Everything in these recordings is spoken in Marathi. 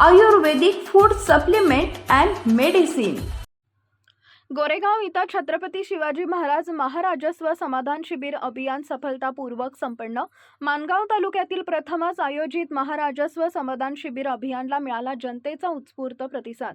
Ayurvedic food supplement and medicine Goregaon इथं छत्रपती शिवाजी महाराज महाराजस्व समाधान शिबिर अभियान सफलतापूर्वक संपन्न. मानगाव तालुक्यातील प्रथमच आयोजित महाराजस्व समाधान शिबिर अभियानला मिळाला जनतेचा उत्स्फूर्त प्रतिसाद.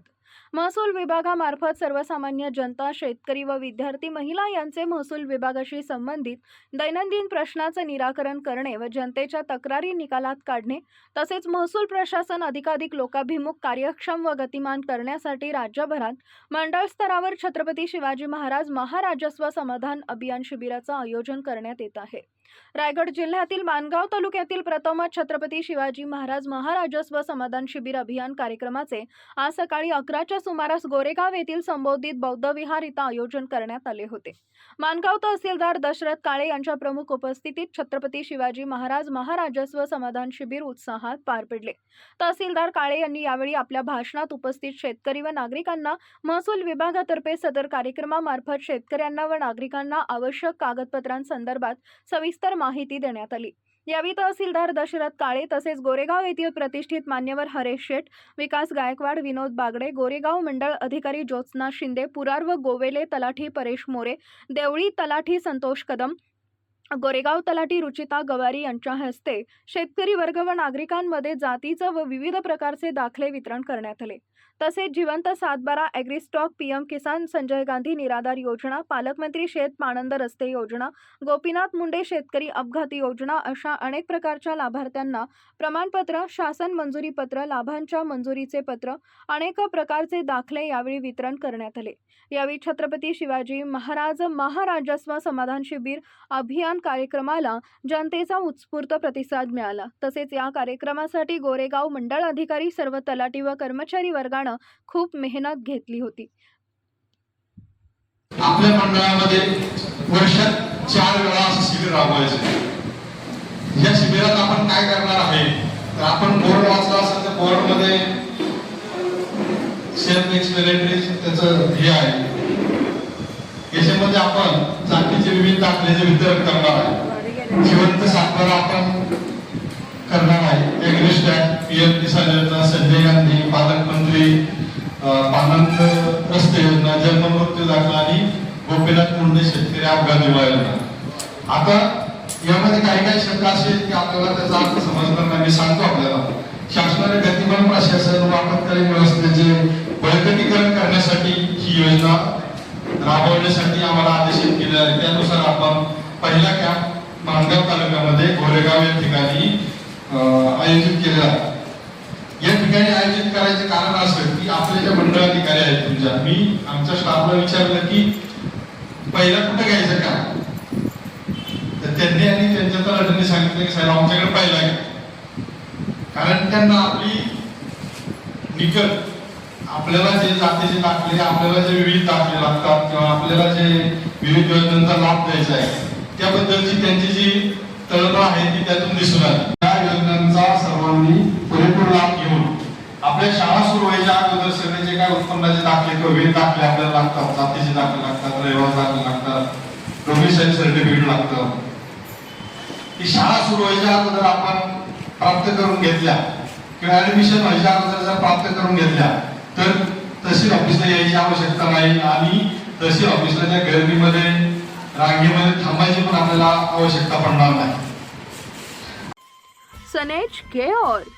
महसूल विभागामार्फत सर्वसामान्य जनता शेतकरी व विद्यार्थी महिला यांचे महसूल विभागाशी संबंधित दैनंदिन प्रश्नाचं निराकरण करणे व जनतेच्या तक्रारी निकालात काढणे तसेच महसूल प्रशासन अधिकाधिक लोकाभिमुख कार्यक्षम व गतिमान करण्यासाठी राज्यभरात मंडळ स्तरावर छत्रपती शिवाजी महाराज महाराजस्व समाधान अभियान शिबिराचं आयोजन करण्यात येत आहे. रायगड जिल्ह्यातील मानगाव तालुक्यातील प्रथम छत्रपती शिवाजी महाराज महाराजस्व समाधान शिबिर अभियान कार्यक्रमाचे आज सकाळी अकराच्या सुमारास गोरेगाव येथील संबोधित बौद्ध विहार इथं आयोजन करण्यात आले होते. मानगाव तहसीलदार दशरथ काळे यांच्या प्रमुख उपस्थितीत छत्रपती शिवाजी महाराज महाराजस्व समाधान शिबिर उत्साहात पार पडले. तहसीलदार काळे यांनी यावेळी आपल्या भाषणात उपस्थित शेतकरी व नागरिकांना महसूल विभागातर्फे सदर कार्यक्रमामार्फत शेतकऱ्यांना व नागरिकांना आवश्यक कागदपत्रांसंदर्भात सविस्तर माहिती देण्यात आली. यावेळी तहसीलदार दशरथ काळे तसेच गोरेगाव येथील प्रतिष्ठित मान्यवर हरेश शेठ विकास गायकवाड विनोद बागडे गोरेगाव मंडळ अधिकारी ज्योत्स्ना शिंदे पुरार व गोवेले तलाठी परेश मोरे देवळी तलाठी संतोष कदम गोरेगाव तलाठी रुचिता गवारी यांच्या हस्ते शेतकरी वर्ग व नागरिकांमध्ये जातीचं व विविध प्रकारचे दाखले वितरण करण्यात आले. तसेच जिवंत सातबारा ॲग्रिस्टॉक पीएम किसान संजय गांधी निराधार योजना पालकमंत्री शेत पाणंद रस्ते योजना गोपीनाथ मुंडे शेतकरी अपघाती योजना अशा अनेक प्रकारच्या लाभार्थ्यांना प्रमाणपत्र शासन मंजुरी पत्र लाभांच्या मंजुरीचे पत्र अनेक प्रकारचे दाखले यावेळी वितरण करण्यात आले. यावेळी छत्रपती शिवाजी महाराज महाराजस्व समाधान शिबिर अभियान कार्यक्रमाला जनतेचा उत्स्फूर्त प्रतिसाद मिळाला. तसेच या कार्यक्रमासाठी गोरेगाव मंडळ अधिकारी सर्व तलाठी व कर्मचारी वर्ग वर्गानं खूप मेहनत घेतली होती. आपल्या मंडळामध्ये वर्षात चार वेळा असं शिबिर राबवायचं. या शिबिरात आपण काय करणार आहे? तर आपण बोर्ड वाचला असेल तर बोर्डमध्ये सेल्फ एक्सप्लेनेटरी त्याचं हे आहे. याच्यामध्ये आपण जातीचे विविध दाखल्याचे वितरण करणार आहे. जिवंत सातबारा आपण करणार आहे. एग्रिस्ट ऍक्ट पीएम किसान योजना संजय आनंद रस्ते योजना जन्म मृत्यू दाखला आणि गोपीनाथ मुंडे शेतकरी अपघात विमा योजना आता यामध्ये काही काही शब्द असे की आपल्याला त्याचा अर्थ समजणार नाही. मी सांगतो आपल्याला. शासनाने गतिमान प्रशासन व आपत्कालीन व्यवस्थेचे बळकटीकरण करण्यासाठी ही योजना राबवण्यासाठी आम्हाला आदेशित केले आहे त्यानुसार आपण पहिला कॅम्प माणगाव तालुक्यामध्ये गोरेगाव या ठिकाणी आयोजित केलेला आहे. ठिकाणी आयोजित करायचं कारण असं की आपले जे मंडळ अधिकारी आहेत तुमच्या मी आमच्या स्टाफला विचारलं की पहिला कुठं घ्यायचं का तर त्यांनी आणि त्यांच्या तलाठ्यांनी सांगितलं की साहेब आमच्याकडे पहिला घ्या. कारण त्यांना आपली निकट आपल्याला जे जातीचे दाखले आपल्याला जे विविध दाखले लागतात किंवा आपल्याला जे विविध योजनांचा लाभ द्यायचा आहे त्याबद्दलची त्यांची जी तळमळ आहे ती त्यातून दिसून आली. या योजनांचा आपल्या शाळा सुरू व्हायच्या अगोदर सगळे जे काय उत्पन्नाचे दाखले किंवा दाखले आपल्याला लागतात जातीचे दाखले लागतात रहिवास दाखले लागतात डोमिसाईल सर्टिफिकेट लागतं. ही शाळा सुरू व्हायच्या अगोदर आपण प्राप्त करून घेतल्या. किंवा ऍडमिशन व्हायच्या अगोदर जर प्राप्त करून घेतल्या तर तहसील ऑफिसला यायची आवश्यकता नाही आणि तहसील ऑफिसला त्या गर्दीमध्ये रांगेमध्ये थांबायची पण आपल्याला आवश्यकता पडणार नाही. Sanej care